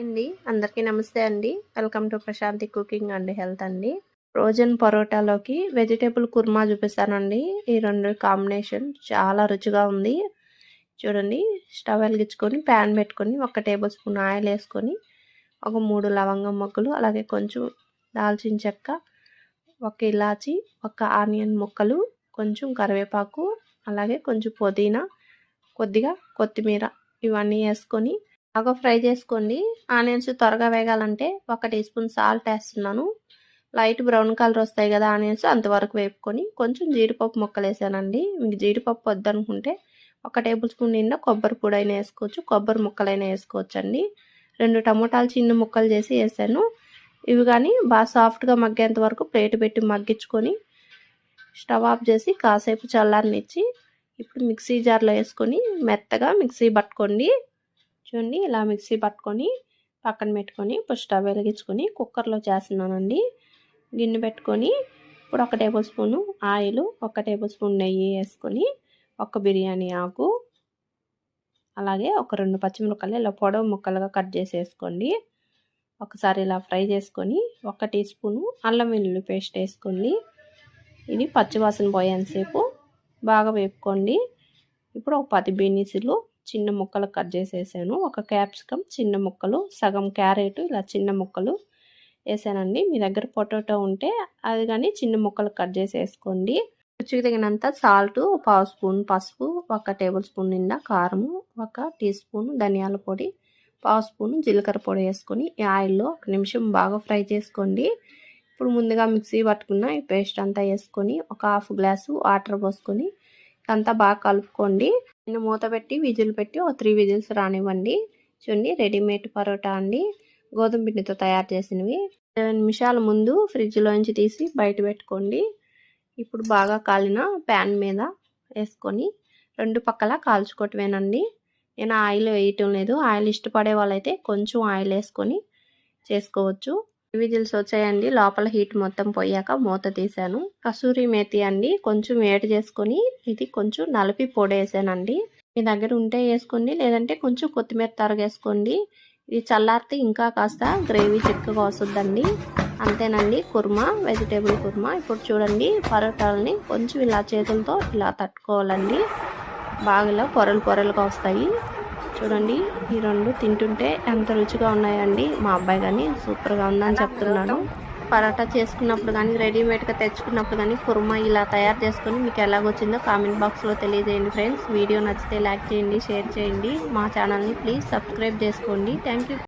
అండి. అందరికీ నమస్తే అండి. Welcome to Prashanthi cooking and health అండి. ఫ్రోజన్ పరోటాలోకి వెజిటేబుల్ కుర్మా చూపిస్తానండి. ఈ రెండు కాంబినేషన్ చాలా రుచిగా ఉంది. చూడండి స్టవ్ వెలిగించుకొని ప్యాన్ పెట్టుకొని ఒక టేబుల్ స్పూన్ ఆయిల్ వేసుకొని ఒక మూడు లవంగం మొక్కలు అలాగే కొంచెం దాల్చిన చెక్క ఒక ఇలాచి ఒక ఆనియన్ ముక్కలు కొంచెం కరివేపాకు అలాగే కొంచెం పుదీనా కొద్దిగా కొత్తిమీర ఇవన్నీ వేసుకొని బాగా ఫ్రై చేసుకోండి. ఆనియన్స్ త్వరగా వేగాలంటే ఒక టీ స్పూన్ సాల్ట్ వేస్తున్నాను. లైట్ బ్రౌన్ కలర్ వస్తాయి కదా ఆనియన్స్ అంతవరకు వేపుకొని కొంచెం జీడిపప్పు ముక్కలు వేసానండి మీకు జీడిపప్పు వద్దనుకుంటే ఒక టేబుల్ స్పూన్ నిండా కొబ్బరి పొడి అయినా వేసుకోవచ్చు. కొబ్బరి ముక్కలైనా వేసుకోవచ్చు అండి రెండు టమోటాలు చిన్న ముక్కలు చేసి వేసాను. ఇవి కానీ బాగా సాఫ్ట్గా మగ్గేంత వరకు ప్లేట్ పెట్టి మగ్గించుకొని స్టవ్ ఆఫ్ చేసి కాసేపు చల్లారనిచ్చి ఇప్పుడు మిక్సీ జార్లో వేసుకొని మెత్తగా మిక్సీ పట్టుకోండి. చూడండి ఇలా మిక్సీ పట్టుకొని పక్కన పెట్టుకొని ఇప్పుడు స్టవ్ వెలిగించుకొని కుక్కర్లో చేస్తున్నానండి. గిన్నె పెట్టుకొని ఇప్పుడు ఒక టేబుల్ స్పూను ఆయిల్ ఒక టేబుల్ స్పూన్ నెయ్యి వేసుకొని ఒక బిర్యానీ ఆకు అలాగే ఒక రెండు పచ్చిమిరపకాయలు ఇలా పొడవు ముక్కలుగా కట్ చేసి వేసుకోండి. ఒకసారి ఇలా ఫ్రై చేసుకొని ఒక టీ స్పూను అల్లం వెల్లుల్లి పేస్ట్ వేసుకోండి. ఇది పచ్చివాసన పోయేంతసేపు బాగా వేపుకోండి. ఇప్పుడు ఒక పది బీనీసులు చిన్న ముక్కలు కట్ చేసేసాను. ఒక క్యాప్సికమ్ చిన్న ముక్కలు సగం క్యారెట్ ఇలా చిన్న ముక్కలు వేసానండి. మీ దగ్గర పొటాటో ఉంటే అది కానీ చిన్న ముక్కలు కట్ చేసి వేసుకోండి రుచికి తగినంత సాల్ట్ పావు స్పూన్ పసుపు ఒక టేబుల్ స్పూన్ నిండా కారము ఒక టీ స్పూన్ ధనియాల పొడి పావు స్పూన్ జీలకర్ర పొడి వేసుకొని ఈ ఆయిల్లో ఒక నిమిషం బాగా ఫ్రై చేసుకోండి. ఇప్పుడు ముందుగా మిక్సీ పట్టుకున్న ఈ పేస్ట్ అంతా వేసుకొని ఒక హాఫ్ గ్లాసు వాటర్ పోసుకొని అంతా బాగా కలుపుకోండి. నేను మూత పెట్టి విజిల్ పెట్టి ఒక త్రీ విజిల్స్ రానివ్వండి. చూడండి రెడీమేడ్ పరోటా అండి. గోధుమ పిండితో తయారు చేసినవి. ఇరవై నిమిషాల ముందు ఫ్రిడ్జ్లోంచి తీసి బయట పెట్టుకోండి. ఇప్పుడు బాగా కాలిన ప్యాన్ మీద వేసుకొని రెండు పక్కల కాల్చుకోవటమేనండి. నేను ఆయిల్ వేయటం లేదు. ఆయిల్ ఇష్టపడే వాళ్ళైతే కొంచెం ఆయిల్ వేసుకొని చేసుకోవచ్చు. విజిల్స్ వచ్చాయండి లోపల హీట్ మొత్తం పోయాక మూత తీసాను కసూరి మేతి అండి కొంచెం వేడి చేసుకొని ఇది కొంచెం నలిపి పొడి వేసానండి మీ దగ్గర ఉంటే వేసుకోండి లేదంటే కొంచెం కొత్తిమీర తరగేసుకోండి. ఇది చల్లారితే ఇంకా కాస్త గ్రేవీ చిక్కగా వస్తుందండి. అంతేనండి కుర్మా వెజిటేబుల్ కుర్మా. ఇప్పుడు చూడండి పరోటాలని కొంచెం ఇలా చేతులతో ఇలా తట్టుకోవాలండి. బాగా పొరలు పొరలుగా వస్తాయి. చూడండి. ఈ రెండు తింటుంటే ఎంత రుచిగా ఉన్నాయండి. మా అబ్బాయి కానీ సూపర్గా ఉందని చెప్తున్నాడు. పరాటా చేసుకున్నప్పుడు కానీ రెడీమేడ్గా తెచ్చుకున్నప్పుడు కానీ కుర్మా ఇలా తయారు చేసుకొని మీకు ఎలాగొచ్చిందో కామెంట్ బాక్స్లో తెలియజేయండి ఫ్రెండ్స్. వీడియో నచ్చితే లైక్ చేయండి షేర్ చేయండి. మా ఛానల్ని ప్లీజ్ సబ్స్క్రైబ్ చేసుకోండి. థ్యాంక్